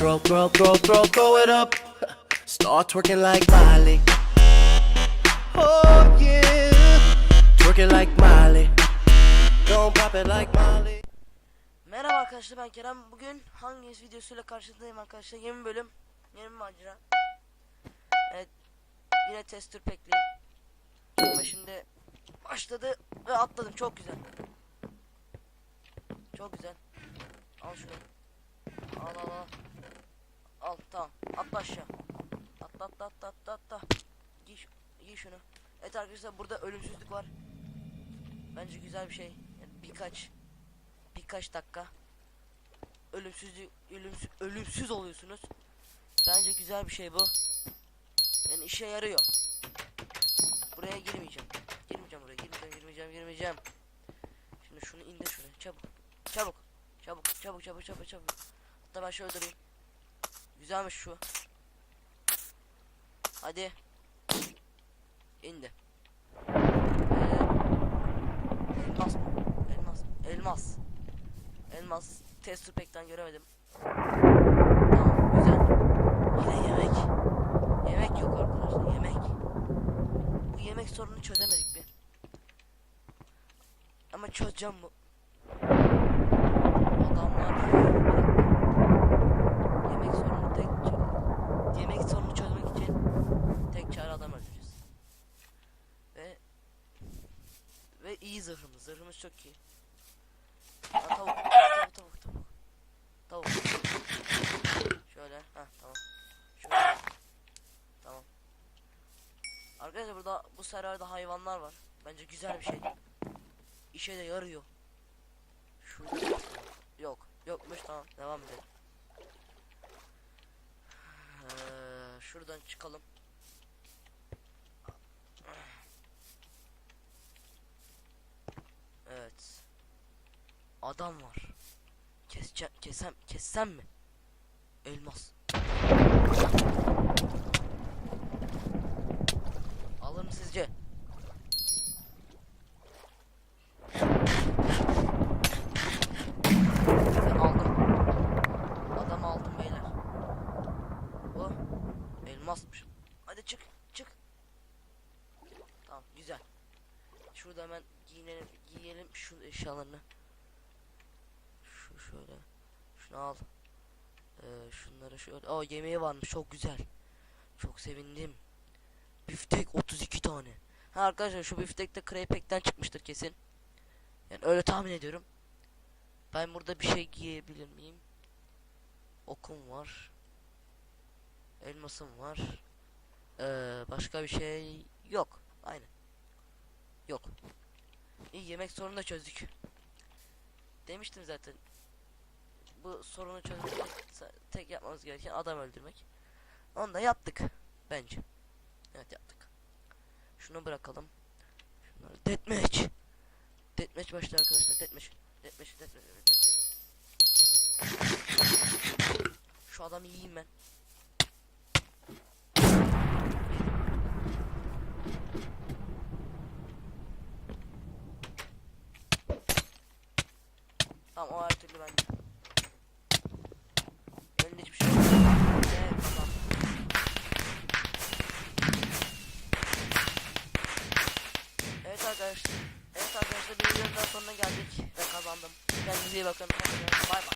Throw, throw, throw, throw, throw it up. Start twerking like Miley. Oh yeah. Twerking like Miley. Don't pop it like Miley. Merhaba arkadaşlar ben Kerem. Bugün hangi videosuyla karşınızdayım arkadaşlar? Yeni bölüm, yeni macera. Evet, yine tester packliyim. Ama şimdi başladı ve atladım. Çok güzel. Çok güzel. Al şunu. Al al. Al tamam. Atla aşağı. Atla atla. Giy, giy şunu. Evet arkadaşlar burada ölümsüzlük var. Bence güzel bir şey. Yani birkaç birkaç dakika ölümsüz ölümsüz, ölümsüz oluyorsunuz. Bence güzel bir şey bu. Yani işe yarıyor. Buraya girmeyeceğim. Girmeyeceğim buraya. Girmeyeceğim, girmeyeceğim, girmeyeceğim. Şimdi şunu indir şuraya. Çabuk. Çabuk. Çabuk, çabuk, çabuk, çabuk, çabuk. Hatta ben şöyle durayım. Güzelmiş şu. Hadi. İndi. Elmas mı? Elmas. Elmas. Elmas. Tester pekten göremedim. Tamam güzel. Yine yemek. Yemek yok arkadaşlar. Yemek. Bu yemek sorununu çözemedik bir. Ama çözeceğim bu. Adamlar. Yemek sorunu tek çö- Yemek sorunu çözmek için tek çare adam öldüreceğiz. Ve ve iyi zırhımız. Zırhımız çok iyi. Aa, tavuk, tavuk, tavuk, tavuk. Tavuk. Şöyle, ha tamam. Şöyle. Tamam. Arkadaşlar burada bu serverda hayvanlar var. Bence güzel bir şey. İşe de yarıyor. Şurada şey yok. Yokmuş tamam. Devam edelim. Ee, şuradan çıkalım. Evet. Adam var. Kesce kesem kessem mi? Elmas. Alır mı sizce? Aldım. Adam aldım beyler. Bu elmasmış. Hadi çık çık. Tamam güzel. Şurada hemen giyinelim, giyelim şu eşyalarını. Şöyle. Şunu al. Ee, şunları şöyle. Aa yemeği varmış çok güzel. Çok sevindim. Biftek 32 tane. Ha arkadaşlar şu biftek de Craypack'ten çıkmıştır kesin. Yani öyle tahmin ediyorum. Ben burada bir şey giyebilir miyim? Okum var. Elmasım var. Ee, başka bir şey yok. Aynen. Yok. İyi yemek sorunu da çözdük. Demiştim zaten. Bu sorunu çözmek tek yapmamız gereken adam öldürmek. Onu da yaptık bence. Evet yaptık. Şunu bırakalım. Şunları deathmatch. Deathmatch başlıyor arkadaşlar. Deathmatch. Deathmatch. Deathmatch. deathmatch. Şu adamı yiyeyim ben. Tamam o her türlü bende. arkadaşlar. Evet arkadaşlar bir videonun daha sonuna geldik ve kazandım. Kendinize iyi bakın. Bay bay.